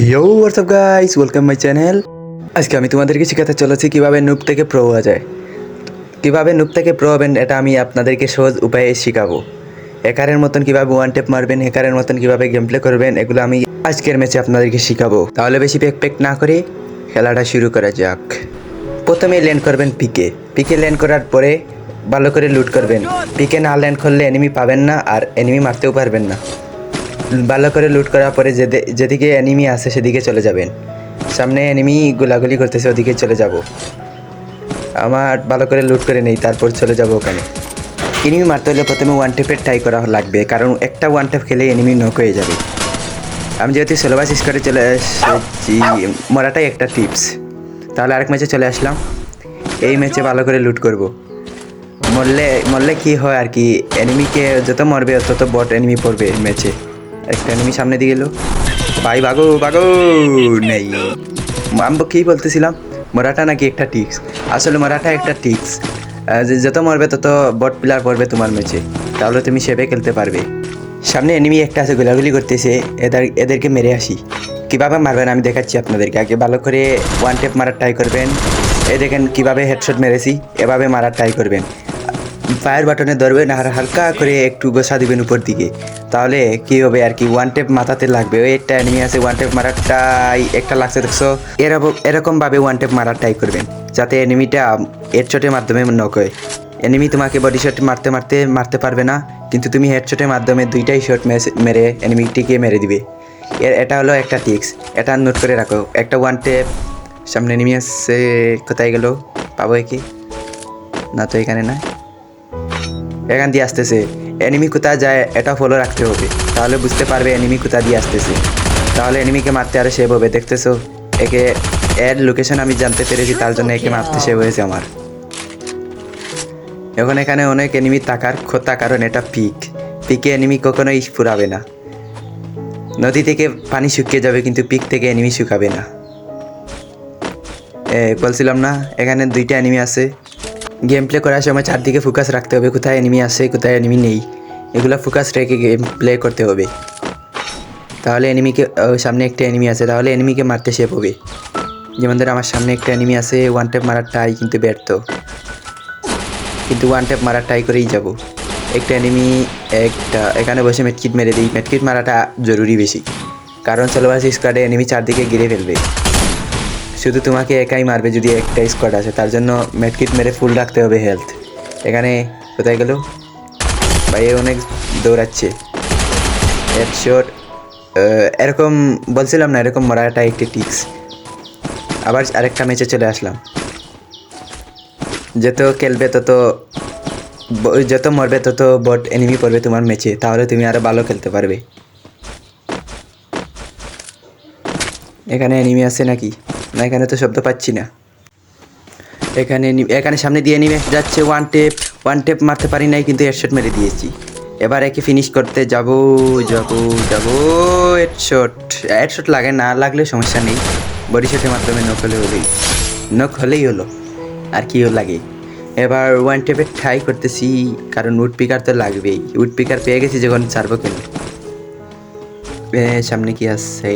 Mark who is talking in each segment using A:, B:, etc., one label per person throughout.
A: Yo what's up guys welcome my channel আজকে আমি তোমাদেরকে শেখাতে চলেছি কীভাবে নুব থেকে প্রো হওয়া যায়। কীভাবে নুব থেকে প্রো হবেন, এটা আমি আপনাদেরকে সহজ উপায়ে শেখাবো। হ্যাকারের মতন কীভাবে ওয়ান টেপ মারবেন হ্যাকারের মতন কীভাবে গেম প্লে করবেন, এগুলো আমি আজকের ম্যাচে আপনাদেরকে শেখাবো। তাহলে বেশি পেক পেক না করে খেলাটা শুরু করা যাক। প্রথমে ল্যান্ড করবেন পিকে পিকে ল্যান্ড করার পরে ভালো করে লুট করবেন। পিকে না ল্যান্ড করলে এনিমি পাবেন না আর এনিমি মারতেও পারবেন না। ভালো করে লুট করার পরে যেদে- যেদিকে এনিমি আছে সেদিকে চলে যাবেন। সামনে এনিমি গোলাগুলি করতেছে, ওদিকে চলে যাব। আমার ভালো করে লুট করে নেই, তারপর চলে যাব ওখানে। এনিমি মারতে হলে প্রথমে ওয়ান টেপের ট্রাই করা লাগবে, কারণ একটা ওয়ান টেপ খেলে এনিমি নক হয়ে যাবে। আমি যেহেতু সিলেবাস করে চলে এসেছি, মরাটাই একটা টিপস তাহলে আরেক ম্যাচে চলে আসলাম। এই ম্যাচে ভালো করে লুট করব। মরলে মরলে কি হয় আর কি এনিমিকে যত মরবে, তত বট এনিমি পড়বে ম্যাচে একটা এনিমি সামনে দিয়ে গেলো। ভাই, বাগো বাগো, নেই। আমি কি বলতেছিলাম? মরাটা নাকি একটা টিক্স? আসলে মরাটা একটা টিক্স। যত মরবে তত বট প্লেয়ার পড়বে তোমার ম্যাচে তাহলে তুমি সেবে খেলতে পারবে। সামনে এনিমি একটা আছে, গোলাগুলি করতেছে। এদের, এদেরকে মেরে আসি। কীভাবে মারবেন আমি দেখাচ্ছি আপনাদেরকে। আগে ভালো করে ওয়ান টেপ মারার ট্রাই করবেন। এ দেখেন কীভাবে হেডশট মেরেছি। এভাবে মারার ট্রাই করবেন। ফায়ার বাটনে ধরবেন আর হালকা করে একটু গোসা দিবেন উপর দিকে। তাহলে কি হবে আর কি? ওয়ান টেপ মাথাতে লাগবে। ওই একটা এনিমি আছে ওয়ান টেপ মারারটাই একটা লাগছে, দেখছ? এরকম এরকমভাবে ওয়ান টেপ মারার ট্রাই করবেন, যাতে এনিমিটা হেডশটের মাধ্যমে নক হয়। এনিমি তোমাকে বডি শট মারতে মারতে মারতে পারবে না, কিন্তু তুমি হেডশটের মাধ্যমে দুইটাই শট মেরে এনিমিটিকে মেরে দিবে। এর, এটা হলো একটা টিক্স এটা নোট করে রাখো। একটা ওয়ান টেপ সামনে এনিমি আসছে কোথায় গেল? পাবো কি না তো এখানে না। এখান দিয়ে আসতেছে। এনিমি কোথায় যায়, এটা ফলো রাখতে হবে। তাহলে বুঝতে পারবে এনিমি কোথা দিয়ে আসতেছে। তাহলে এনিমিকে মারতে আরও সেভ হবে, দেখতেছো? একে এর লোকেশন আমি জানতে পেরেছি, তার জন্য একে মারতে সেভ হয়েছে আমার। এখন এখানে অনেক এনিমি তাকার খোতা কারণ এটা পিক পিকে এনিমি কখনোই ফুরাবে না। নদী থেকে পানি শুকিয়ে যাবে, কিন্তু পিক থেকে এনিমি শুকাবে না। এ, বলছিলাম না, এখানে দুইটা এনিমি আছে। গেম প্লে করার সময় চারদিকে ফোকাস রাখতে হবে। কোথায় এনিমি আছে, কোথায় এনিমি নেই। এগুলো ফোকাস রেখে গেম প্লে করতে হবে। তাহলে এনিমিকে সামনে একটা এনিমি আছে। তাহলে এনিমিকে মারতে শেপ হবে যেমন ধর আমার সামনে একটা এনিমি আছে ওয়ান টেপ মারার ট্রাই কিন্তু ব্যর্থ। কিন্তু ওয়ান টেপ মারার ট্রাই করেই যাব। একটা এনিমি একটা, এখানে বসে মেটকিট মেরে দিই। মেটকিট মারাটা জরুরি বেশি। কারণ সেলোবাস স্কোয়াডে এনিমি চারদিকে ঘিরে ফেলবে। শুধু তোমাকে একাই মারবে যদি একটা স্কোয়াড আছে, তার জন্য মেটকিট মেরে ফুল রাখতে হবে হেলথ এখানে কোথায় গেল? ভাই অনেক দৌড়াচ্ছে। হেডশট এরকম বলছিলাম না, এরকম মরাটা একটি টিক্স আবার আরেকটা ম্যাচে চলে আসলাম। যত খেলবে, তত যত মরবে, তত বট এনিমি পড়বে তোমার ম্যাচে তাহলে তুমি আরও ভালো খেলতে পারবে। এখানে এনিমি আছে নাকি? না এখানে তো শব্দ পাচ্ছি না। এখানে এখানে সামনে দিয়ে নিমে যাচ্ছে ওয়ান টেপ ওয়ান টেপ মারতে পারি নাই কিন্তু হেডশট মেরে দিয়েছি। এবার একে ফিনিশ করতে যাব যাব যাব হেডশট হেডশট লাগে না লাগলে সমস্যা নেই। বডি শটের মাধ্যমে নক হলে হলেই নক হলেই হলো। আর কি লাগে? এবার ওয়ান টেপে ট্রাই করতেছি কারণ উড পিকার তো লাগবেই। উড পিকার পেয়ে গেছি যখন এ, সামনে কি আছে?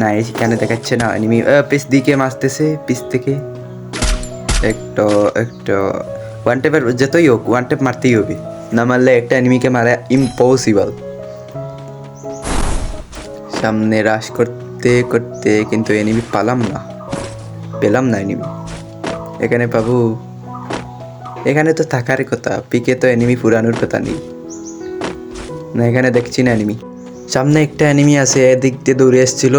A: না এখানে দেখাচ্ছে না এনিমি পিস দিকে মারতেছে পিস থেকে। একটু, একটা। ওয়ান টেপের যতই হোক ওয়ান টেপ মারতেই হবে। না মারলে একটা এনিমিকে মারা ইম্পসিবল সামনে রাশ করতে করতে কিন্তু এনিমি পালাম না। পেলাম না এনিমি এখানে পাবো। এখানে তো থাকার কথা পিকে তো এনিমি পুরানোর কথা নেই। না, এখানে দেখছি না এনিমি সামনে একটা অ্যানিমি আছে, এদিক দিয়ে দৌড়ে এসেছিল।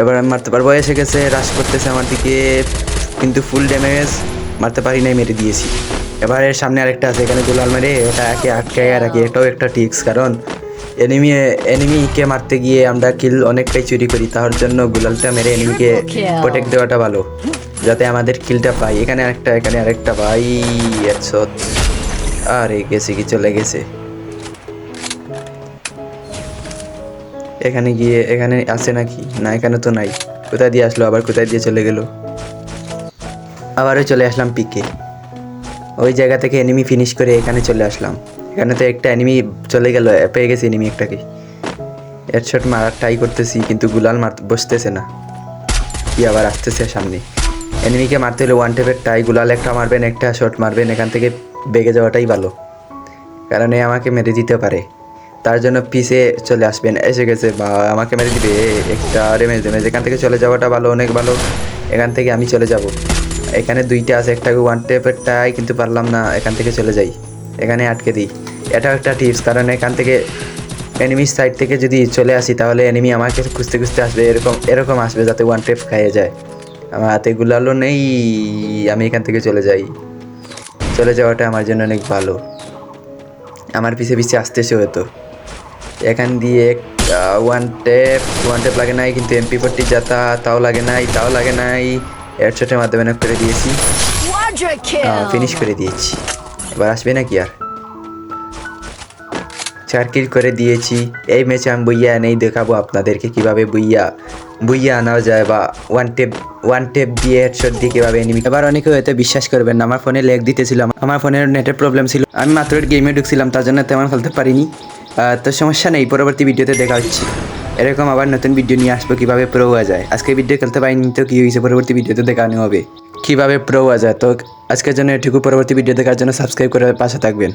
A: এবার আমি মারতে পারব। এসে গেছে রাশ করতেছে আমার দিকে, কিন্তু ফুল ড্যামেজ মারতে পারি নাই, মেরে দিয়েছি। এবার এর সামনে আরেকটা আছে, এখানে গোলাল মেরে ওটা একে আটকায় রাখি। এটাও একটা টিক্স কারণ এনিমি এনিমিকে মারতে গিয়ে আমরা কিল অনেকটাই চুরি করি, তার জন্য গুলালটা মেরে এনিমিকে প্রোটেক্ট দেওয়াটা ভালো, যাতে আমাদের কিলটা পাই। এখানে আরেকটা এখানে আরেকটা, ভাই একশো আরে, গেছে কি, চলে গেছে। এখানে গিয়ে এখানে আছে নাকি? না, এখানে তো নাই। কোথায় দিয়ে আসলো? আবার কোথায় দিয়ে চলে গেল? আবারও চলে আসলাম পিকে ওই জায়গা থেকে এনিমি ফিনিশ করে এখানে চলে আসলাম। এখানে তো একটা এনিমি চলে গেল, পেয়ে গেছে এনিমি একটাকে। হেডশট মারার ট্রাই করতেছি, কিন্তু গুলাল মার, বসতেছে না। কি আবার আসতেছে সামনে। এনিমিকে মারতে হলে ওয়ান টেপের টাই গুলাল একটা মারবেন, একটা শট মারবেন, এখান থেকে বেগে যাওয়াটাই ভালো। কারণ এ আমাকে মেরে দিতে পারে। তার জন্য পিছে চলে আসবেন। এসে গেছে বা আমাকে মেরে দিবে। একটা ড্যামেজ ড্যামেজ এখান থেকে চলে যাওয়াটা ভালো, অনেক ভালো, এখান থেকে আমি চলে যাব। এখানে দুইটা আছে, একটা ওয়ান টেপের টাই কিন্তু পারলাম না, এখান থেকে চলে যাই। এখানে আটকে দিই। এটাও একটা টিপস কারণ এখান থেকে এনিমির সাইড থেকে যদি চলে আসি, তাহলে এনিমি আমাকে খুঁজতে খুঁজতে আসবে। এরকম এরকম আসবে যাতে ওয়ান টেপ খাইয়ে যায়। আমার হাতে গুলালো নেই, আমি এখান থেকে চলে যাই। চলে যাওয়াটা আমার জন্য অনেক ভালো। আমার পিছে পিছে আসতেছে হয়তো। এখান দিয়ে ওয়ান টেপ ওয়ান টেপ লাগে নাই কিন্তু এমপি ফোরটি যাতা তাও লাগে নাই তাও লাগে নাই। হেডশটের মাধ্যমে knock করে দিয়েছি। ফিনিশ করে দিয়েছি। এবার আসবে নাকি আর? চার কিল করে দিয়েছি। এই ম্যাচে আমি বইয়া নেই দেখাবো আপনাদেরকে কীভাবে বইয়া বইয়া আনা যায় বা ওয়ান টেপ ওয়ান টেপ দিয়ে হেডশট দিয়ে কীভাবে এনিমি আবার অনেকে হয়তো বিশ্বাস করবেন না আমার ফোনে লেগ দিতেছিলাম আমার ফোনের নেটের প্রবলেম ছিল। আমি মাত্র গেমে ঢুকছিলাম তার জন্য তেমন খেলতে পারিনি। তো সমস্যা নেই, পরবর্তী ভিডিওতে দেখা হচ্ছে। এরকম আবার নতুন ভিডিও নিয়ে আসব, কীভাবে প্রো হওয়া যায়। আজকে ভিডিও খেলতে পারিনি তো কী হয়েছে, পরবর্তী ভিডিওতে দেখানো হবে। কীভাবে প্রো হওয়া যায়, তো আজকের জন্য এটুকু, পরবর্তী ভিডিও দেখার জন্য সাবস্ক্রাইব করে পাশে থাকবেন।